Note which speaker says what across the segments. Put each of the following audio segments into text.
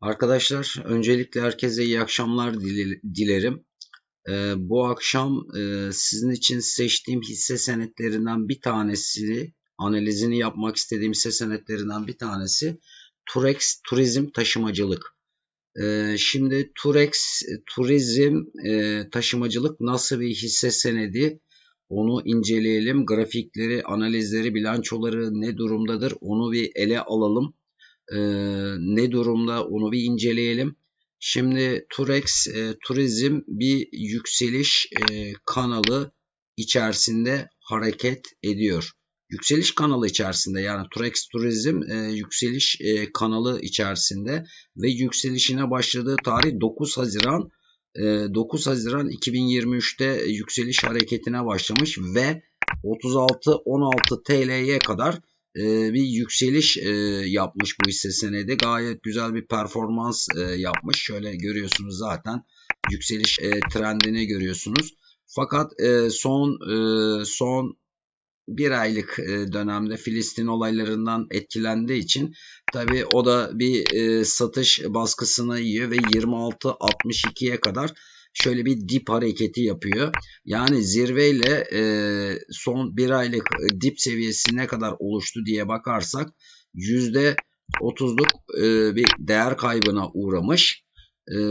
Speaker 1: Arkadaşlar öncelikle herkese iyi akşamlar dilerim. Ee, bu akşam e, sizin için seçtiğim hisse senetlerinden bir tanesi, analizini yapmak istediğim hisse senetlerinden bir tanesi Turex Turizm Taşımacılık. Ee, şimdi Turex Turizm e, Taşımacılık nasıl bir hisse senedi? Onu inceleyelim. Grafikleri, analizleri, bilançoları ne durumdadır? Onu bir ele alalım e, ne durumda onu bir inceleyelim. Şimdi Turex e, Turizm bir yükseliş e, kanalı içerisinde hareket ediyor. Yükseliş kanalı içerisinde yani Turex Turizm e, yükseliş e, kanalı içerisinde ve yükselişine başladığı tarih 9 Haziran e, 9 Haziran 2023'te yükseliş hareketine başlamış ve 36-16 TL'ye kadar e, bir yükseliş e, yapmış bu hisse senedi. Gayet güzel bir performans e, yapmış. Şöyle görüyorsunuz zaten yükseliş trendini görüyorsunuz. Fakat son son bir aylık dönemde Filistin olaylarından etkilendiği için tabi o da bir satış baskısını yiyor ve 26-62'ye kadar şöyle bir dip hareketi yapıyor. Yani zirveyle e, son bir aylık e, dip seviyesi ne kadar oluştu diye bakarsak yüzde 30'luk e, bir değer kaybına uğramış.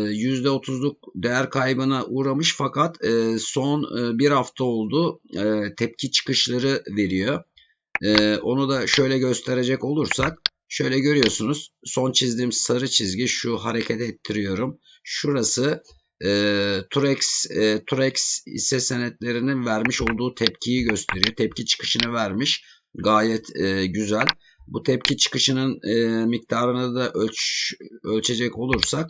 Speaker 1: yüzde 30'luk değer kaybına uğramış fakat e, son e, bir hafta oldu e, tepki çıkışları veriyor. E, onu da şöyle gösterecek olursak şöyle görüyorsunuz son çizdiğim sarı çizgi şu hareket ettiriyorum. Şurası e, Turex, e, Turex hisse senetlerinin vermiş olduğu tepkiyi gösteriyor. Tepki çıkışını vermiş. Gayet e, güzel. Bu tepki çıkışının e, miktarını da ölç, ölçecek olursak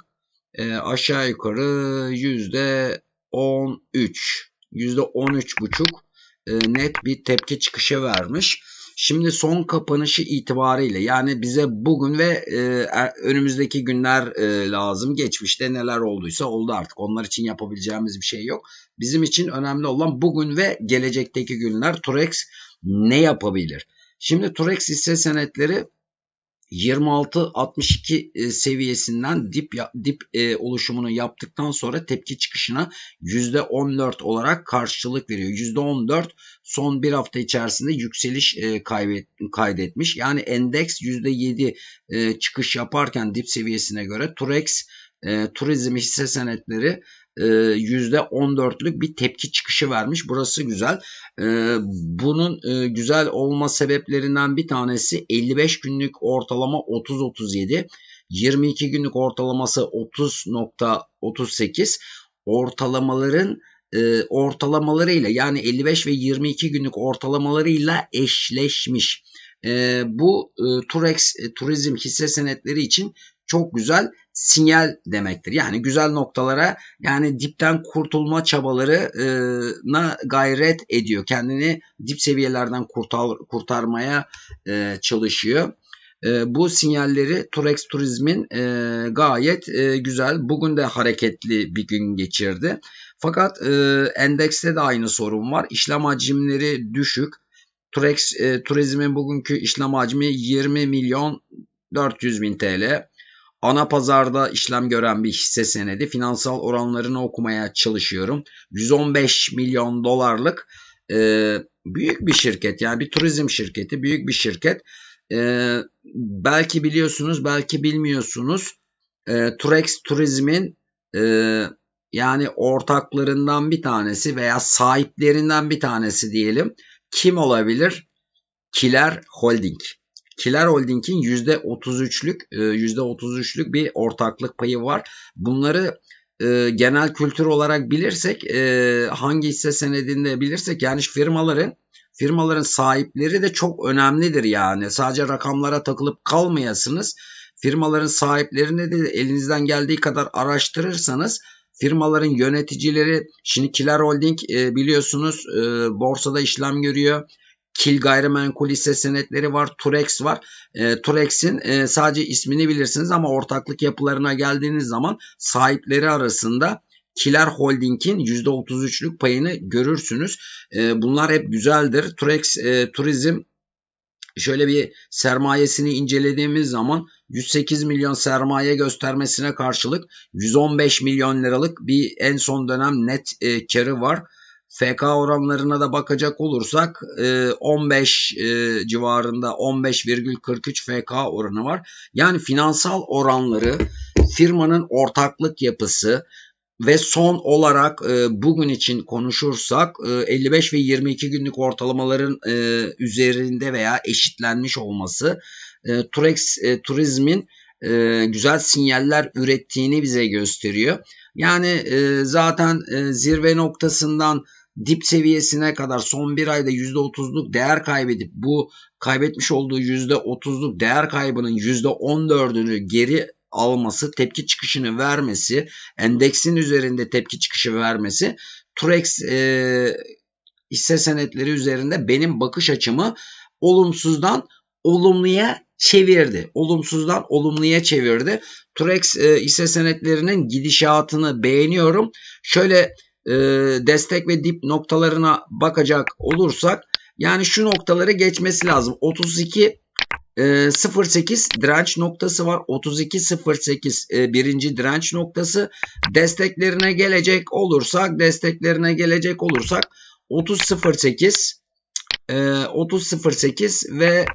Speaker 1: e, aşağı yukarı yüzde 13 yüzde 13 buçuk e, net bir tepki çıkışı vermiş. Şimdi son kapanışı itibariyle yani bize bugün ve e, er, önümüzdeki günler e, lazım. Geçmişte neler olduysa oldu artık. Onlar için yapabileceğimiz bir şey yok. Bizim için önemli olan bugün ve gelecekteki günler. Turex ne yapabilir? Şimdi Turex hisse senetleri 26-62 e, seviyesinden dip dip e, oluşumunu yaptıktan sonra tepki çıkışına %14 olarak karşılık veriyor. %14 son bir hafta içerisinde yükseliş e, kaydetmiş. Yani endeks %7 e, çıkış yaparken dip seviyesine göre Turex e, turizm hisse senetleri %14'lük bir tepki çıkışı vermiş. Burası güzel. Bunun güzel olma sebeplerinden bir tanesi 55 günlük ortalama 30-37. 22 günlük ortalaması 30.38. Ortalamaların ortalamalarıyla yani 55 ve 22 günlük ortalamalarıyla eşleşmiş. Bu Turex turizm hisse senetleri için çok güzel sinyal demektir. Yani güzel noktalara yani dipten kurtulma çabalarına gayret ediyor. Kendini dip seviyelerden kurtar, kurtarmaya e, çalışıyor. E, bu sinyalleri Turex Turizm'in e, gayet güzel. Bugün de hareketli bir gün geçirdi. Fakat e, endekste de aynı sorun var. İşlem hacimleri düşük. Turex Turizm'in bugünkü işlem hacmi 20 milyon 400 bin TL ana pazarda işlem gören bir hisse senedi. Finansal oranlarını okumaya çalışıyorum. 115 milyon dolarlık e, büyük bir şirket yani bir turizm şirketi büyük bir şirket. E, belki biliyorsunuz belki bilmiyorsunuz. E, Turex Turizm'in e, yani ortaklarından bir tanesi veya sahiplerinden bir tanesi diyelim. Kim olabilir? Kiler Holding. Kiler Holding'in %33'lük %33'lük e, bir ortaklık payı var. Bunları e, genel kültür olarak bilirsek e, hangi hisse senedinde bilirsek yani firmaların firmaların sahipleri de çok önemlidir yani. Sadece rakamlara takılıp kalmayasınız. Firmaların sahiplerini de elinizden geldiği kadar araştırırsanız firmaların yöneticileri şimdi Kiler Holding biliyorsunuz borsada işlem görüyor. Kil gayrimenkul hisse senetleri var. Turex var. E, Turex'in e, sadece ismini bilirsiniz ama ortaklık yapılarına geldiğiniz zaman sahipleri arasında Kiler Holding'in %33'lük payını görürsünüz. E, bunlar hep güzeldir. Turex e, Turizm şöyle bir sermayesini incelediğimiz zaman 108 milyon sermaye göstermesine karşılık 115 milyon liralık bir en son dönem net e, karı var. FK oranlarına da bakacak olursak e, 15 e, civarında 15,43 FK oranı var. Yani finansal oranları firmanın ortaklık yapısı ve son olarak e, bugün için konuşursak e, 55 ve 22 günlük ortalamaların e, üzerinde veya eşitlenmiş olması e, Turex e, Turizm'in e, güzel sinyaller ürettiğini bize gösteriyor. Yani e, zaten e, zirve noktasından dip seviyesine kadar son bir ayda %30'luk değer kaybedip bu kaybetmiş olduğu %30'luk değer kaybının %14'ünü geri alması, tepki çıkışını vermesi, endeksin üzerinde tepki çıkışı vermesi Turex e, hisse senetleri üzerinde benim bakış açımı olumsuzdan olumluya çevirdi. Olumsuzdan olumluya çevirdi. Turex e, hisse senetlerinin gidişatını beğeniyorum. Şöyle e, destek ve dip noktalarına bakacak olursak yani şu noktaları geçmesi lazım. 32 e, 08 direnç noktası var. 32.08 e, birinci direnç noktası. Desteklerine gelecek olursak desteklerine gelecek olursak 30.08 e, 30.08 ve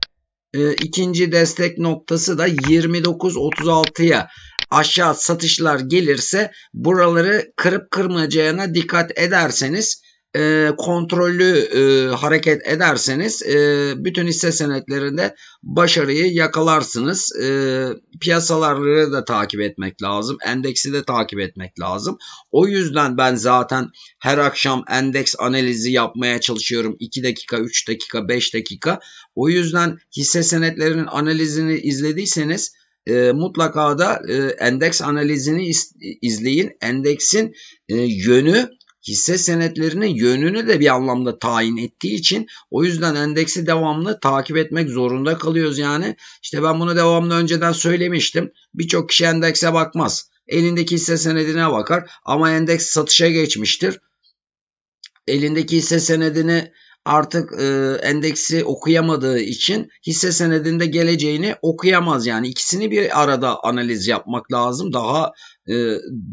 Speaker 1: e, ikinci destek noktası da 29.36'ya aşağı satışlar gelirse buraları kırıp kırmayacağına dikkat ederseniz e, kontrollü e, hareket ederseniz e, bütün hisse senetlerinde başarıyı yakalarsınız. E, piyasaları da takip etmek lazım. Endeksi de takip etmek lazım. O yüzden ben zaten her akşam endeks analizi yapmaya çalışıyorum. 2 dakika, 3 dakika, 5 dakika. O yüzden hisse senetlerinin analizini izlediyseniz e, mutlaka da e, endeks analizini iz, izleyin. Endeksin e, yönü hisse senetlerinin yönünü de bir anlamda tayin ettiği için o yüzden endeksi devamlı takip etmek zorunda kalıyoruz yani. İşte ben bunu devamlı önceden söylemiştim. Birçok kişi endekse bakmaz. Elindeki hisse senedine bakar ama endeks satışa geçmiştir. Elindeki hisse senedini artık e, endeksi okuyamadığı için hisse senedinde geleceğini okuyamaz. Yani ikisini bir arada analiz yapmak lazım. Daha e,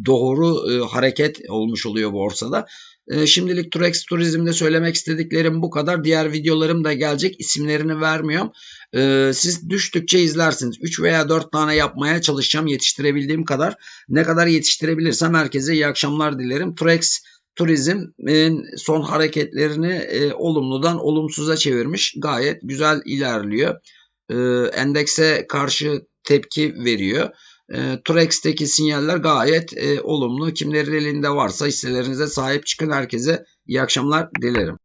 Speaker 1: doğru e, hareket olmuş oluyor borsada. E, şimdilik Turex Turizm'de söylemek istediklerim bu kadar. Diğer videolarım da gelecek. İsimlerini vermiyorum. E, siz düştükçe izlersiniz. 3 veya 4 tane yapmaya çalışacağım yetiştirebildiğim kadar. Ne kadar yetiştirebilirsem herkese iyi akşamlar dilerim. Turex turizmin son hareketlerini e, olumludan olumsuza çevirmiş. Gayet güzel ilerliyor. E, endekse karşı tepki veriyor. E, Turex'teki sinyaller gayet e, olumlu. Kimlerin elinde varsa hisselerinize sahip çıkın. Herkese iyi akşamlar dilerim.